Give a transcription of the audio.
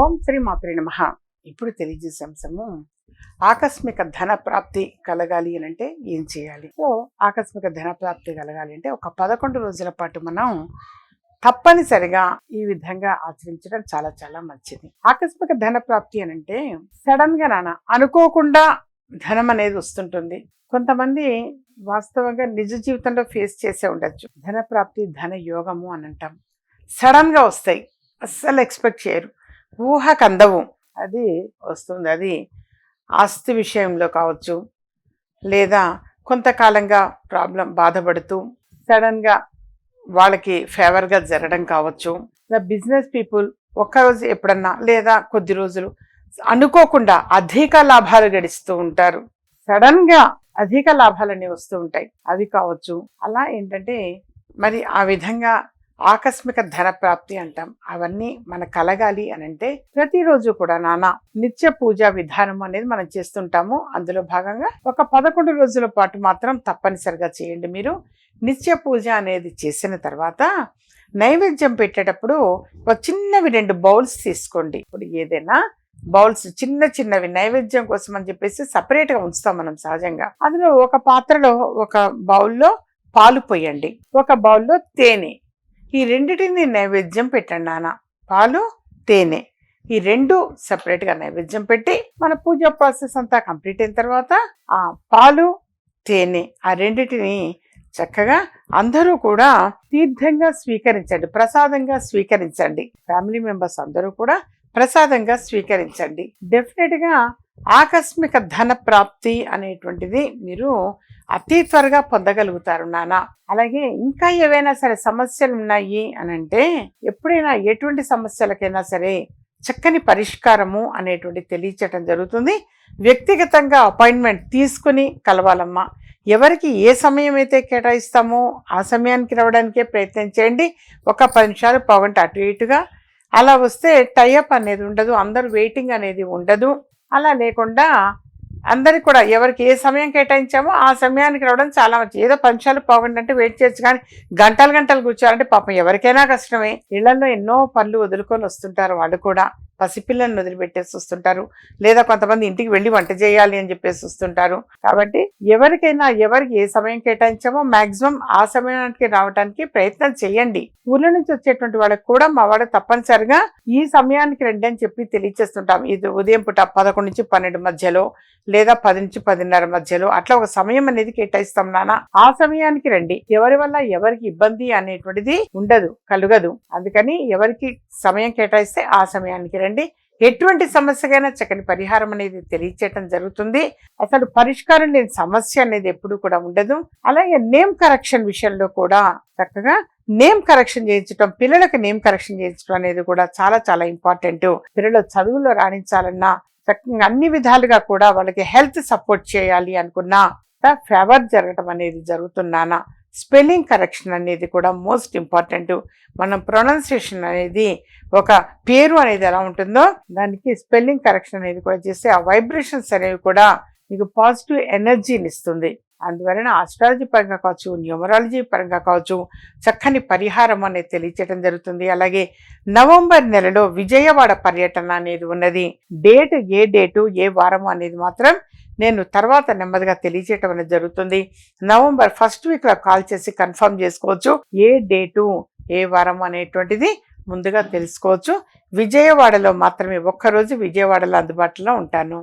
ఓం శ్రీ మాత్రి నమ. ఇప్పుడు తెలియజేసే అంశము ఆకస్మిక ధన ప్రాప్తి కలగాలి అని అంటే ఏం చేయాలి? సో ఆకస్మిక ధన ప్రాప్తి కలగాలి అంటే ఒక పదకొండు రోజుల పాటు మనం తప్పనిసరిగా ఈ విధంగా ఆచరించడం చాలా చాలా మంచిది. ఆకస్మిక ధన ప్రాప్తి అని అంటే సడన్గా నాన్న అనుకోకుండా ధనం అనేది వస్తుంటుంది. కొంతమంది వాస్తవంగా నిజ జీవితంలో ఫేస్ చేసే ఉండొచ్చు. ధన ప్రాప్తి ధన యోగము అని అంటాం. సడన్గా వస్తాయి. అస్సలు ఎక్స్పెక్ట్ చేయరు. ఊహకందవు. అది వస్తుంది. అది ఆస్తి విషయంలో కావచ్చు లేదా కొంతకాలంగా ప్రాబ్లం బాధపడుతూ సడన్గా వాళ్ళకి ఫేవర్గా జరగడం కావచ్చు. బిజినెస్ పీపుల్ ఒక్కరోజు ఎప్పుడన్నా లేదా కొద్ది రోజులు అనుకోకుండా అధిక లాభాలు గడిస్తూ ఉంటారు. సడన్గా అధిక లాభాలన్నీ వస్తూ ఉంటాయి. అవి కావచ్చు. అలా ఏంటంటే మరి ఆ విధంగా ఆకస్మిక ధన ప్రాప్తి అంటాం. అవన్నీ మన కలగాలి అని అంటే ప్రతిరోజు కూడా నానా నిత్య పూజా విధానం అనేది మనం చేస్తుంటాము. అందులో భాగంగా ఒక పదకొండు రోజుల పాటు మాత్రం తప్పనిసరిగా చేయండి మీరు. నిత్య పూజ అనేది చేసిన తర్వాత నైవేద్యం పెట్టేటప్పుడు ఒక చిన్నవి రెండు బౌల్స్ తీసుకోండి. ఇప్పుడు ఏదైనా బౌల్స్ చిన్న చిన్నవి నైవేద్యం కోసం అని చెప్పేసి సపరేట్గా ఉంచుతాం మనం సహజంగా. అందులో ఒక పాత్రలో ఒక బౌల్లో పాలు పోయండి. ఒక బౌల్లో తేనె. ఈ రెండింటిని నైవేద్యం పెట్టండి నాన్న. పాలు తేనె. ఈ రెండు సపరేట్గా నైవేద్యం పెట్టి మన పూజ ప్రాసెస్ అంతా కంప్లీట్ అయిన తర్వాత ఆ పాలు తేనె ఆ రెండింటిని చక్కగా అందరూ కూడా తీర్థంగా స్వీకరించండి ప్రసాదంగా స్వీకరించండి. ఫ్యామిలీ మెంబర్స్ అందరూ కూడా ప్రసాదంగా స్వీకరించండి. డెఫినెట్గా ఆకస్మిక ధన ప్రాప్తి అనేటువంటిది మీరు అతి త్వరగా పొందగలుగుతారు నాన్న అలాగే ఇంకా ఏవైనా సరే సమస్యలు ఉన్నాయి అని అంటే ఎప్పుడైనా ఎటువంటి సమస్యలకైనా సరే చక్కని పరిష్కారము అనేటువంటి తెలియచేయటం జరుగుతుంది. వ్యక్తిగతంగా అపాయింట్మెంట్ తీసుకుని కలవాలమ్మా. ఎవరికి ఏ సమయం అయితే కేటాయిస్తామో ఆ సమయానికి రావడానికే ప్రయత్నం చేయండి. ఒక పది నిమిషాలు పావుగంట అటు ఇటుగా. అలా వస్తే టైఅప్ అనేది ఉండదు అందరు వెయిటింగ్ అనేది ఉండదు. అలా లేకుండా అందరికి కూడా ఎవరికి ఏ సమయం కేటాయించామో ఆ సమయానికి రావడం చాలా మంచి ఏదో పంచాలు పోగండి అంటే వెయిట్ చేయొచ్చు కానీ గంటలు గంటలు కూర్చోాలంటే పాపం ఎవరికైనా కష్టమే. ఇళ్ళలో ఎన్నో పనులు వదులుకొని వస్తుంటారు వాళ్ళు కూడా. పసిపిల్లల్ని వదిలిపెట్టేసి వస్తుంటారు. లేదా కొంతమంది ఇంటికి వెళ్ళి వంట చేయాలి అని చెప్పేసి వస్తుంటారు. కాబట్టి ఎవరికైనా ఎవరికి ఏ సమయం కేటాయించామో మాక్సిమం ఆ సమయానికి రావడానికి ప్రయత్నం చేయండి. ఊళ్ళ నుంచి వచ్చేటువంటి వాళ్ళకి కూడా మా వాడు తప్పనిసరిగా ఈ సమయానికి రండి అని చెప్పి తెలియచేస్తుంటాం. ఇది ఉదయం పూట పదకొండు నుంచి పన్నెండు మధ్యలో లేదా పది నుంచి పదిన్నర మధ్యలో అట్లా ఒక సమయం అనేది కేటాయిస్తాం నాన్న. ఆ సమయానికి రండి. ఎవరి వల్ల ఎవరికి ఇబ్బంది అనేటువంటిది ఉండదు కలుగదు. అందుకని ఎవరికి సమయం కేటాయిస్తే ఆ సమయానికి రండి ఎటువంటి సమస్యకైనా చక్కని పరిహారం అనేది తెలియచేయటం జరుగుతుంది. అసలు పరిష్కారం లేని సమస్య అనేది ఎప్పుడు కూడా ఉండదు. అలాగే నేమ్ కరెక్షన్ విషయంలో కూడా చక్కగా నేమ్ కరెక్షన్ చేయించడం పిల్లలకు నేమ్ కరెక్షన్ చేయించడం అనేది కూడా చాలా చాలా ఇంపార్టెంట్. పిల్లలు చదువులో రాణించాలన్నా చక్కగా అన్ని విధాలుగా కూడా వాళ్ళకి హెల్త్ సపోర్ట్ చేయాలి అనుకున్నా ఫేవర్ జరగటం అనేది జరుగుతున్నానా స్పెల్లింగ్ కరెక్షన్ అనేది కూడా మోస్ట్ ఇంపార్టెంట్. మనం ప్రొనౌన్సియేషన్ అనేది ఒక పేరు అనేది ఎలా ఉంటుందో దానికి స్పెల్లింగ్ కరెక్షన్ అనేది కూడా చేస్తే ఆ వైబ్రేషన్స్ అనేవి కూడా మీకు పాజిటివ్ ఎనర్జీని ఇస్తుంది. అందువలన ఆస్ట్రాలజీ పరంగా కావచ్చు న్యూమరాలజీ పరంగా కావచ్చు చక్కని పరిహారం అనేది తెలియచేయడం జరుగుతుంది. అలాగే నవంబర్ నెలలో విజయవాడ పర్యటన అనేది ఉన్నది. డేట్ ఏ డేటు ఏ వారము అనేది మాత్రం నేను తర్వాత నెమ్మదిగా తెలియజేయటం అనేది జరుగుతుంది. నవంబర్ ఫస్ట్ వీక్లో కాల్ చేసి కన్ఫర్మ్ చేసుకోవచ్చు. ఏ డేటు ఏ వారం అనేటువంటిది ముందుగా తెలుసుకోవచ్చు. విజయవాడలో మాత్రమే ఒక్కరోజు విజయవాడలో అందుబాటులో ఉంటాను.